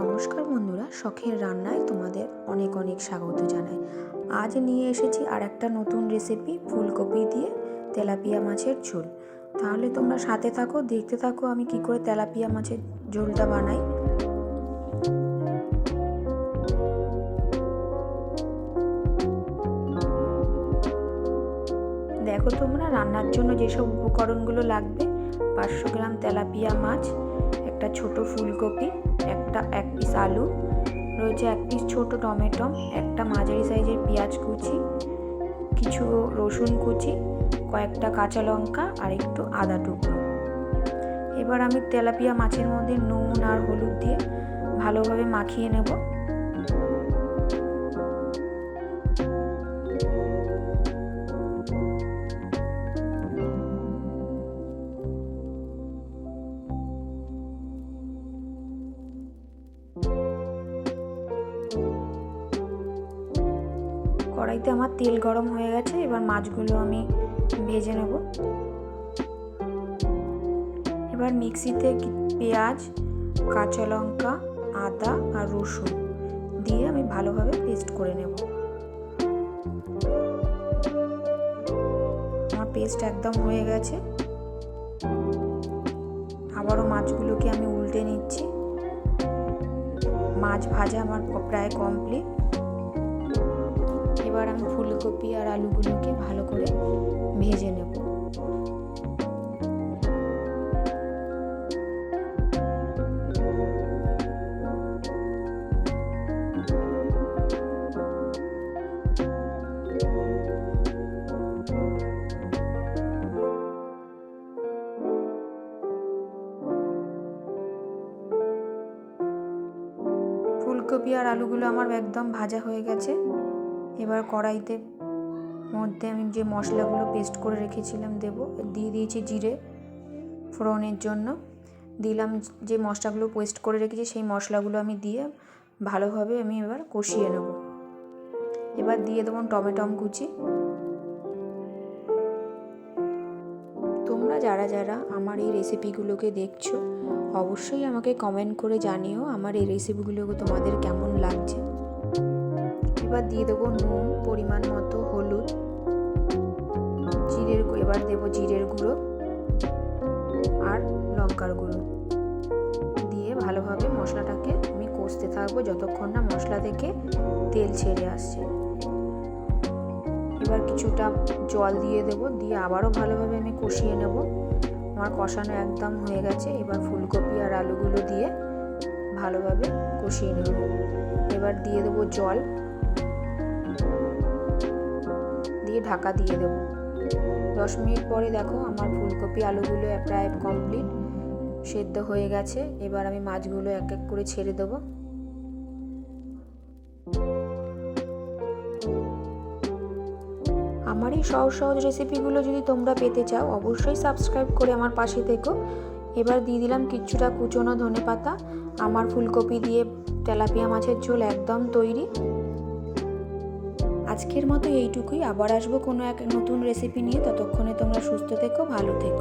নমস্কার বন্ধুরা, শখের রান্নায় তোমাদের অনেক অনেক স্বাগত জানাই। আজ নিয়ে এসেছি আর একটা নতুন রেসিপি ফুলকপি দিয়ে তেলাপিয়া মাছের ঝোল। তাহলে তোমরা সাথে থাকো, দেখতে থাকো আমি কি করে তেলাপিয়া মাছের ঝোলটা বানাই। দেখো তোমরা, রান্নার জন্য যেসব উপকরণগুলো লাগবে, পাঁচশো গ্রাম তেলাপিয়া মাছ, একটা ছোট ফুলকপি একটা এক পিস আলু, রয়েছে এক পিস ছোট টমেটো, একটা মাঝারি সাইজের পেঁয়াজ কুচি, কিছু রসুন কুচি, কয়েকটা কাঁচা লঙ্কা আর একটু আদা টুকরো। এবার আমি তেলাপিয়া মাছের মধ্যে নুন আর হলুদ দিয়ে ভালোভাবে মাখিয়ে নেব। কড়াইতে আমার তেল গরম হয়ে গেছে, এবার মাছগুলো আমি ভেজে নেব। এবার মিক্সিতে পেঁয়াজ, কাঁচা লঙ্কা, আদা আর রসুন দিয়ে আমি ভালোভাবে পেস্ট করে নেব। আমার পেস্ট একদম হয়ে গেছে। আবারও মাছগুলোকে আমি উল্টে নিচ্ছি। মাছ ভাজা আমার প্রায় কমপ্লিট এবার আমি ফুলকপি আর আলুগুলোকে ভালো করে ভেজে নেব। ফুলকপি আর আলুগুলো আমার একদম ভাজা হয়ে গেছে। এবার কড়াইতে মধ্যে আমি যে মশলাগুলো পেস্ট করে রেখেছিলাম দেব, দিয়ে দিয়েছি জিরে ফোড়নের জন্য। দিলাম যে মশলাগুলো পেস্ট করে রেখেছি সেই মশলাগুলো আমি দিয়ে ভালোভাবে আমি এবার কষিয়ে নেব। এবার দিয়ে দেবো টমেটম কুচি। তোমরা যারা যারা আমার এই রেসিপিগুলোকে দেখছ অবশ্যই আমাকে কমেন্ট করে জানিও আমার এই রেসিপিগুলোকে তোমাদের কেমন লাগছে। এবার দিয়ে দেবো নুন, পরিমাণ মতো হলুদ, জিরের এবার দেবো জিরের গুঁড়ো আর লঙ্কার গুঁড়ো। দিয়ে ভালোভাবে মশলাটাকে আমি কষতে থাকব যতক্ষণ না মশলা থেকে তেল ছেড়ে আসছে। এবার কিছুটা জল দিয়ে দেবো, দিয়ে আবারও ভালোভাবে আমি কষিয়ে নেব। আমার কষানো একদম হয়ে গেছে। এবার ফুলকপি আর আলুগুলো দিয়ে ভালোভাবে কষিয়ে নেব। এবার দিয়ে দেবো জল। দিয়ে ঢাকা দিয়ে দেব। দশ মিনিট পরে দেখো আমার ফুলকপি আলুগুলো প্রায় কমপ্লিট সেদ্ধ হয়ে গেছে। এবার আমি মাছগুলো এক এক করে ছেড়ে দেবো। আমার এই সহজ সহজ রেসিপিগুলো যদি তোমরা পেতে চাও, অবশ্যই সাবস্ক্রাইব করে আমার পাশে থেকো। এবার দিয়ে দিলাম কিছুটা কুচনো ধনে পাতা, আমার ফুলকপি দিয়ে তেলাপিয়া মাছের ঝোল একদম তৈরি। আজকের মতো এইটুকুই, আবার আসব কোনো এক নতুন রেসিপি নিয়ে, ততক্ষণে তোমরা সুস্থ থেকো, ভালো থেকো।